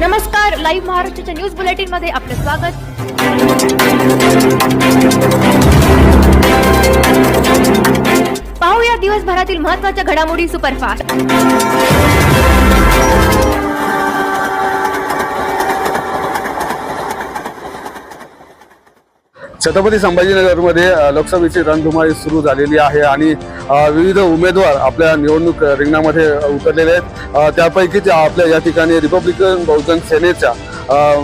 नमस्कार लाईव्ह महाराष्ट्राच्या न्यूज बुलेटिनमध्ये आपलं स्वागत. पाहूया दिवसभरातील महत्त्वाच्या घडामोडी सुपरफास्ट. छत्रपती संभाजीनगरमध्ये लोकसभेची रणधुमाळी सुरू झालेली आहे आणि विविध उमेदवार आपल्या निवडणूक रिंगणामध्ये उतरलेले आहेत. त्यापैकीच आपल्या या ठिकाणी रिपब्लिकन बहुजन सेनेच्या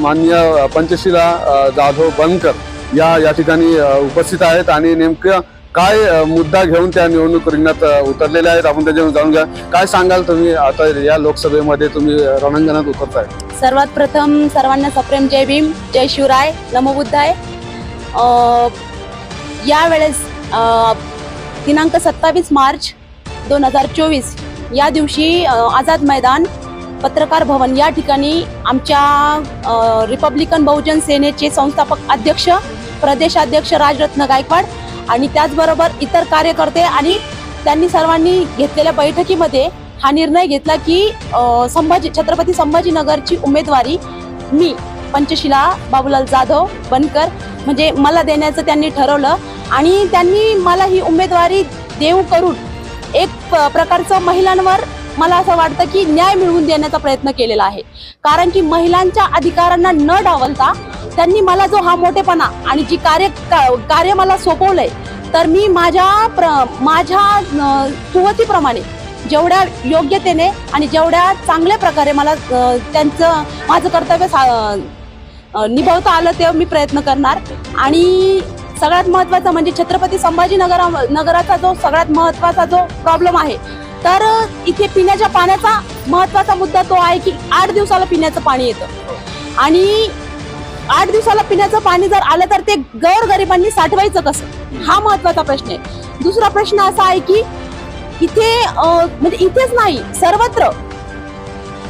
माननीय पंचशिला जाधव बनकर या या ठिकाणी उपस्थित आहेत आणि नेमकं काय मुद्दा घेऊन त्या निवडणूक रिंगणात उतरलेल्या आहेत? आपण त्याच्यावर जाणून घ्या. काय सांगाल तुम्ही आता या लोकसभेमध्ये तुम्ही रणांगणात उतरताय? सर्वात प्रथम सर्वांना सप्रेम जय भीम जय शिवराय नमो बुद्धाय. यावेळेस दिनांक सत्तावीस मार्च दोन हजार चोवीस या दिवशी आझाद मैदान पत्रकार भवन या ठिकाणी आमच्या रिपब्लिकन बहुजन सेनेचे संस्थापक अध्यक्ष प्रदेशाध्यक्ष राजरत्न गायकवाड आणि त्याचबरोबर इतर कार्यकर्ते आणि त्यांनी सर्वांनी घेतलेल्या बैठकीमध्ये हा निर्णय घेतला की संभाजी छत्रपती संभाजीनगरची उमेदवारी मी पंचशिला बाबूलाल जाधव बनकर म्हणजे मला देण्याचं त्यांनी ठरवलं आणि त्यांनी मला ही उमेदवारी देऊ करून एक प- प्रकारचं महिलांवर मला असं वाटतं की न्याय मिळवून देण्याचा प्रयत्न केलेला आहे. कारण की महिलांच्या अधिकारांना न डावलता त्यांनी मला जो हा मोठेपणा आणि जी कार्य का- कार्य मला सोपवलंय तर मी माझ्या प्र माझ्या सुवतीप्रमाणे कुवतीप्रमाणे जेवढ्या योग्यतेने आणि जेवढ्या चांगल्या प्रकारे मला त्यांचं माझं कर्तव्य सा- निभावता आलं तेव्हा मी प्रयत्न करणार. आणि सगळ्यात महत्त्वाचं म्हणजे छत्रपती संभाजीनगर नगराचा जो सगळ्यात महत्त्वाचा जो प्रॉब्लेम आहे तर इथे पिण्याच्या पाण्याचा महत्त्वाचा मुद्दा तो आहे की आठ दिवसाला पिण्याचं पाणी येतं. आणि आठ दिवसाला पिण्याचं पाणी जर आलं तर ते गौरगरिबांनी साठवायचं कसं? हा महत्त्वाचा प्रश्न आहे. दुसरा प्रश्न असा आहे की इथे म्हणजे इथेच नाही सर्वत्र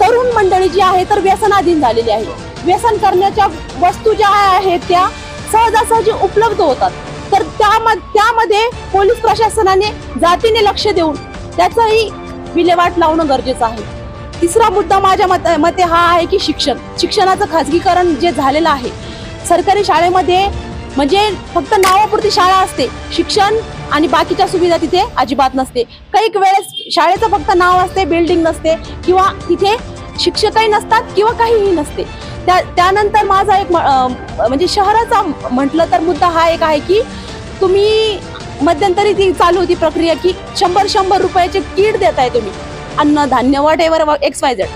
तरुण मंडळी जी आहे तर व्यसनाधीन झालेली आहे. व्यसन करण्याच्या वस्तू ज्या आहेत त्या सहजासहजी उपलब्ध होतात. तर त्याम- त्यामध्ये पोलीस प्रशासनाने जातीने लक्ष देऊन त्याचंही विल्हेवाट लावणं गरजेचं आहे. तिसरा मुद्दा माझ्या मत मते हा आहे की शिक्षण. शिक्षणाचं खाजगीकरण जे झालेलं आहे सरकारी शाळेमध्ये म्हणजे फक्त नावापुरती शाळा असते. शिक्षण आणि बाकीच्या सुविधा तिथे अजिबात नसते. काही वेळेस शाळेचं फक्त नाव असते बिल्डिंग नसते किंवा तिथे शिक्षकही नसतात किंवा काहीही नसते. त्या त्यानंतर माझा एक म- म्हणजे शहराचा म्हटलं तर मुद्दा हा एक आहे की तुम्ही मध्यंतरी ती चालू होती प्रक्रिया की शंभर शंभर रुपयाचे कीड देताय तुम्ही. अन्न धान्य whatever X Y Z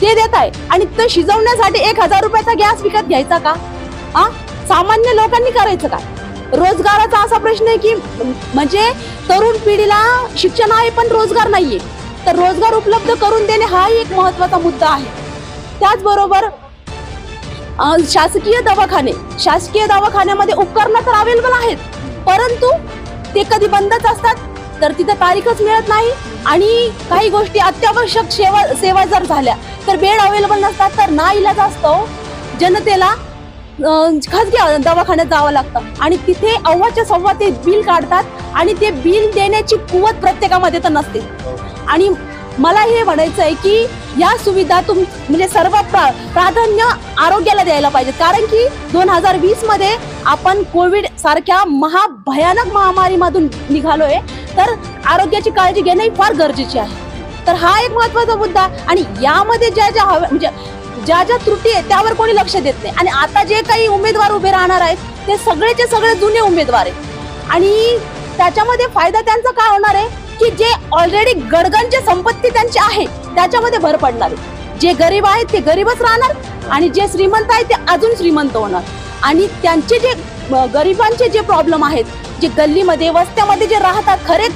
ते देताय. आणि ते शिजवण्यासाठी एक हजार रुपयाचा गॅस विकत घ्यायचा का? आ? सामान्य लोकांनी करायचं काय रोजगाराचा असा प्रश्न आहे की म्हणजे तरुण पिढीला शिक्षण आहे पण रोजगार नाहीये. तर रोजगार उपलब्ध करून देणे हाही एक महत्त्वाचा मुद्दा आहे. त्याचबरोबर शासकीय दवाखाने. शासकीय दवाखान्यामध्ये उपकरणं तर अवेलेबल आहेत. परंतु ते कधी बंदच असतात तर तिथं तारीखच मिळत नाही. आणि काही गोष्टी अत्यावश्यक सेवा सेवा जर झाल्या तर बेड अवेलेबल नसतात तर ना इलाज असतो. जनतेला खाजगी दवाखान्यात जावं लागतं. आणि तिथे अव्वाच्या सव्वा ते बिल काढतात आणि ते बिल देण्याची कुवत प्रत्येकामध्ये तर नसते. आणि मला हे म्हणायचं आहे की या सुविधा तुम म्हणजे सर्व प्रा- प्राधान्य आरोग्याला द्यायला पाहिजे कारण की दोन हजार वीसमध्ये आपण कोविड सारख्या महाभयानक महामारीमधून निघालोय तर आरोग्याची काळजी घेणं ही फार गरजेची आहे. तर हा एक महत्त्वाचा मुद्दा आणि यामध्ये ज्या ज्या हव्या म्हणजे ज्या ज्या त्रुटी आहेत त्यावर कोणी लक्ष देत नाही. आणि आता जे काही उमेदवार उभे राहणार आहेत ते सगळेचे सगळे जुने उमेदवार आहेत. आणि त्याच्यामध्ये फायदा त्यांचा काय होणार आहे? की जे ऑलरेडी गडगंज संपत्ती त्यांची आहे त्याच्यामध्ये भर पडणार. जे गरीब आहेत ते गरीबच राहणार आणि जे श्रीमंत आहेत ते अजून श्रीमंत होणार. आणि त्यांचे जे गरिबांचे जे प्रॉब्लेम आहेत जे गल्लीमध्ये वस्त्यामध्ये जे राहतात खरे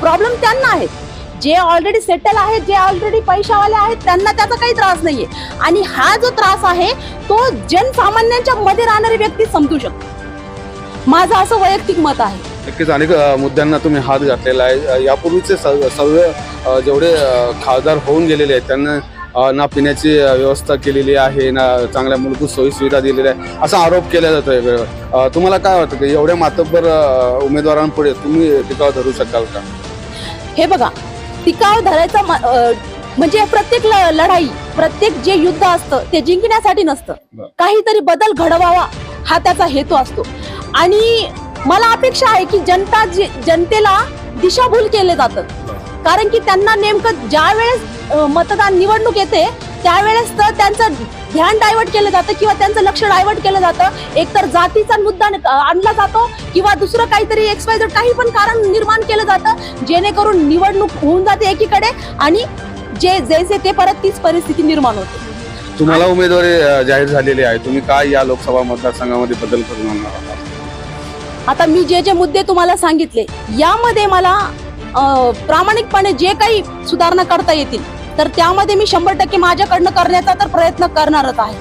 प्रॉब्लेम त्यांना आहेत. जे ऑलरेडी सेटल आहेत जे ऑलरेडी पैशावाले आहेत त्यांना त्याचा काही त्रास नाहीये. आणि हा जो त्रास आहे तो जनसामान्यांच्या मध्ये राहणारी व्यक्ती समजू शकतो माझं असं वैयक्तिक मत आहे. नक्कीच. अनेक मुद्द्यांना तुम्ही हात घातलेला आहे. यापूर्वीचे सर्व अ, जेवढे खासदार होऊन गेलेले आहेत त्यांना ना पिण्याची व्यवस्था केलेली आहे ना चांगल्या मूलभूत सोयी सुविधा दिलेल्या आहे असा आरोप केला जातोय वेळेवर. अ, तुम्हाला काय वाटतं की एवढ्या मातब्बर उमेदवारांपुढे तुम्ही टिकाव धरू शकाल का? हे बघा टिकाव धरायचा म्हणजे प्रत्येक लढाई प्रत्येक जे युद्ध असतं ते जिंकण्यासाठी नसतं. काहीतरी बदल घडवावा हा त्याचा हेतू असतो. आणि मला अपेक्षा आहे की जनता जनतेला दिशाभूल केले जातं. कारण की त्यांना नेमकं ज्या वेळेस मतदान निवडणूक येते त्यावेळेस तर त्यांचं ध्यान डायव्हर्ट केलं जातं किंवा त्यांचं लक्ष डायव्हर्ट केलं जातं. एकतर जातीचा मुद्दा आणला जातो किंवा दुसरं काहीतरी एक्सवायझ काही पण कारण निर्माण केलं जातं जेणेकरून निवडणूक होऊन जाते एकीकडे आणि जे जैसे ते परत तीच परिस्थिती निर्माण होते. तुम्हाला उमेदवारी जाहीर झालेली आहे. तुम्ही काय या लोकसभा मतदारसंघामध्ये बदल करून आणणार आहात? आता मी जे जे मुद्दे तुम्हाला सांगितले यामध्ये मला प्रामाणिकपणे जे काही सुधारणा करता येतील तर त्यामध्ये मी शंभर टक्के माझ्याकडनं करण्याचा तर प्रयत्न करणारच आहे.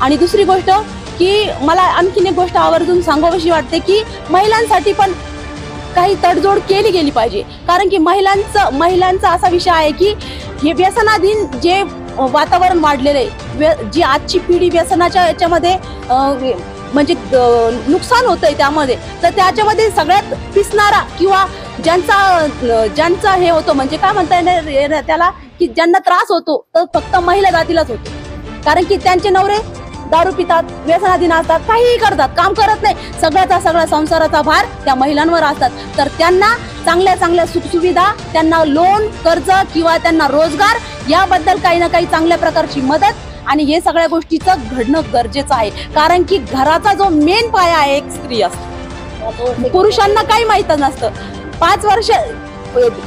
आणि दुसरी गोष्ट की मला आणखीन एक गोष्ट आवर्जून सांगावीशी वाटते की महिलांसाठी पण काही तडजोड केली गेली पाहिजे. कारण की महिलांचं महिलांचा असा विषय आहे की हे व्यसनाधीन जे वातावरण वाढलेलं आहे व्य- जी आजची पिढी व्यसनाच्या याच्यामध्ये म्हणजे नुकसान नुकसान होतंय त्यामध्ये. तर त्याच्यामध्ये सगळ्यात पिसणारा किंवा ज्यांचा ज्यांचा हे होतो म्हणजे काय म्हणता येणार येणार त्याला की ज्यांना त्रास होतो तर फक्त महिला जातीलाच होतो. कारण की त्यांचे नवरे दारू पितात व्यसनाधीन असतात काहीही करतात काम करत नाही. सगळ्याचा सगळा संसाराचा भार त्या महिलांवर असतात. तर त्यांना चांगल्या चांगल्या सुखसुविधा त्यांना लोन कर्ज किंवा त्यांना रोजगार याबद्दल काही ना काही चांगल्या प्रकारची मदत आणि हे सगळ्या गोष्टीचं घडणं गरजेचं आहे. कारण की घराचा जो मेन पाया आहे एक स्त्री असतो. पुरुषांना काही माहीत नसतं. पाच वर्ष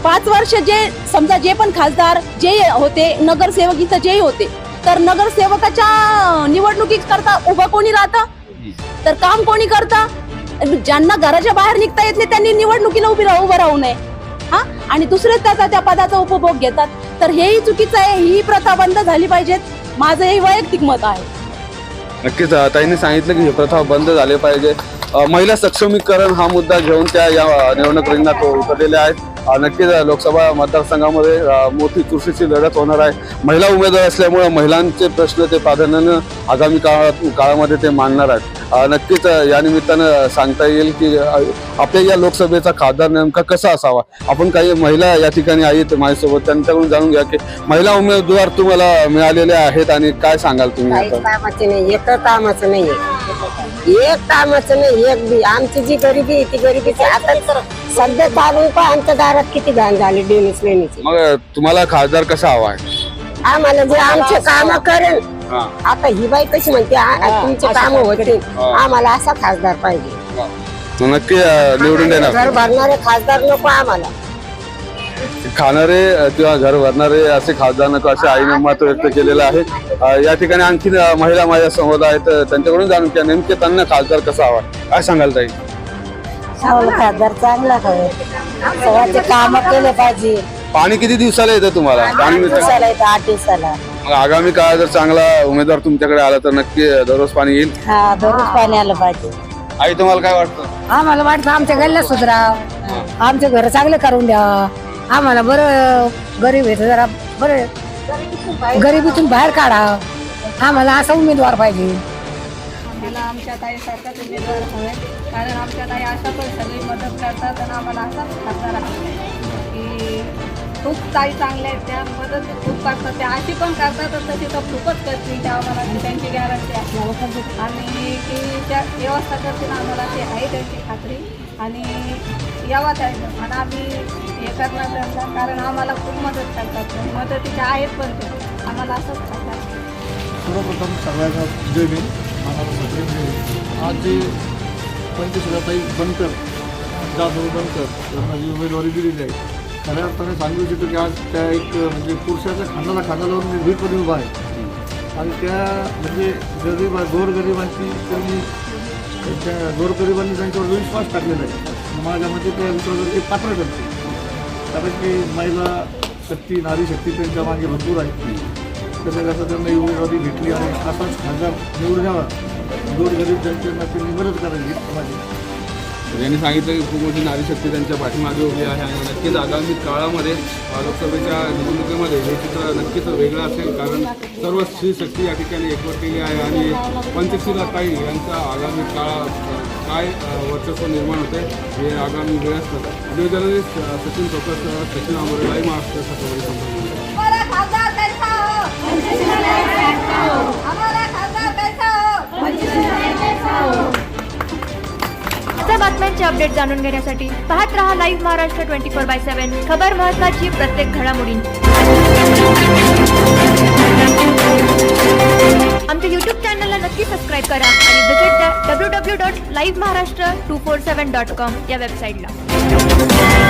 पाच वर्ष जे समजा जे पण खासदार जे होते नगरसेवकीचं जे होते तर नगरसेवकाच्या निवडणुकीत करता उभं कोणी राहतं? तर काम कोणी करतं? ज्यांना घराच्या बाहेर निघता येत नाही त्यांनी निवडणुकीला उभी राहू उभं राहू नये. हा? आणि दुसरेच त्याचा त्या पदाचा उपभोग घेतात. तर हेही चुकीचं आहे ही प्रथा बंद झाली पाहिजेत. माझं हे वैयक्तिक मत आहे. नक्कीच अ, ताईंनी सांगितलं की हे प्रथा बंद झाले पाहिजे. अ, महिला सक्षमीकरण हा मुद्दा घेऊन त्या या अ, निवडणूक रिंगणात उतरलेल्या आहेत. नक्कीच लोकसभा मतदारसंघामध्ये मोठी चुरशीची लढत होणार आहे. महिला उमेदवार असल्यामुळे महिलांचे प्रश्न ते प्राधान्यानं आगामी काळात काळामध्ये ते मांडणार आहेत. नक्कीच या निमित्तानं सांगता येईल की आपल्या या लोकसभेचा खासदार नेमका कसा असावा? आपण काही महिला या ठिकाणी आहेत माझ्यासोबत त्यांच्याकडून जाणून घ्या की महिला उमेदवार तुम्हाला मिळालेले आहेत आणि काय सांगाल तुम्ही कामाचं नाहीये. एक कामाचं नाही एक बी. आमची जी गरिबी आहे ती गरिबीची. आता सध्या चालून पण आमच्या दारात किती घाण झाली डेनिस लेणीची मग तुम्हाला खासदार कसा हवा आहे? आम्हाला जे आमचे काम करेल. हा. आता ही बाई कशी म्हणते आ- तुमचे काम होतील. हा. आम्हाला असा खासदार पाहिजे. मग नक्की अं, निवडून घर देणार भरणारे खासदार नको आम्हाला. खाणारे किंवा घर भरणारे असे खासदार नको असे आईने मत व्यक्त केलेलं आहे. या ठिकाणी आणखीन अं, महिला माझ्या संवाद आहेत त्यांच्याकडून जाणून घ्या नेमके त्यांना खासदार कसा हवा? काय सांगाल ताई? खासदार चांगला सगळ्याचे काम केले पाहिजे. पाणी किती दिवसाला येतं तुम्हाला? पाणी? येतं आठ दिवसाला. आगामी काळात जर चांगला उमेदवार तुमच्याकडे आला तर नक्की दररोज पाणी येईल? हा दररोज पाणी आलं पाहिजे. आई तुम्हाला काय वाटतं? आम्हाला वाटतं आमच्या गल्ल्या सुधराव आमचे घर चांगले करून द्या. आम्हाला बरं गरीब आहे जरा बरं. गरिबीतून बाहेर काढा. आम्हाला असा उमेदवार पाहिजे. आम्हाला आमच्या ताईसारखाच उमेदवार हवे. कारण आमच्या ताई अशा पण सगळी मदत करतात आणि आम्हाला असाच खासदार हवे. की खूप ताई चांगल्या आहेत त्या मदत खूप करतात. त्या अशी पण करतात तर तशी तर खूपच करतील. त्या आम्हाला त्यांची गॅरंटी आहे. आणि की त्या व्यवस्था करतील आम्हाला ते आहे त्यांची खात्री. आणि यावा त्या आणि आम्ही हे करणार त्यांचा कारण आम्हाला खूप मदत करतात. मदतीचे आहेत पण ते. आम्हाला असंच करतात. सर्वप्रथम सगळ्यांना जय भीम. आम्हाला जय भीम. आज जे पंचशिलाताई बनकर जाधव बनकर यांना जी उमेदवारी दिलेली आहे खऱ्या अर्थाने सांगू इच्छितो की आज त्या एक म्हणजे पुरुषाच्या खांद्याला खांदा लावून निर्भीडपणे उभा आहे. आणि त्या म्हणजे गरीब गोरगरिबांची त्यांनी त्यांच्या गोरगरिबांनी त्यांच्यावर विश्वास टाकलेला आहे. माझ्या मते त्या ते पात्र करते कारण की महिला शक्ती नारी शक्ती त्यांच्या मागे भरपूर आहे त्याच्याकरता त्यांना ही उमेदवारी घेतली आणि असाच खासदार निवडून घ्यावा गोरगरीब जनतेला त्यांनी मदत करायची माझी. यांनी सांगितलं की खूप मोठी नारी शक्ती त्यांच्या पाठीमागे उभी आहे आणि नक्कीच आगामी काळामध्ये लोकसभेच्या निवडणुकीमध्ये हे चित्र नक्कीच वेगळं असेल. कारण सर्व स्त्री शक्ती या ठिकाणी एकवटलेली आहे आणि पंचशीला ताई यांचा आगामी काळात काय वर्चस्व निर्माण होते हे आगामी वेळ असतात उद्योजनाने सचिन चौकस सचिन आंबोरे लाई महाराष्ट्र सकाळी बातम्यांचे अपडेट जाणून घेण्यासाठी पाहत रहा live Maharashtra twenty four by seven खबर महत्वाची प्रत्येक घडामोडी आमच्या युट्यूब चॅनलला नक्की सबस्क्राईब करा आणि W W dot live Maharashtra two four seven dot com या वेबसाईटला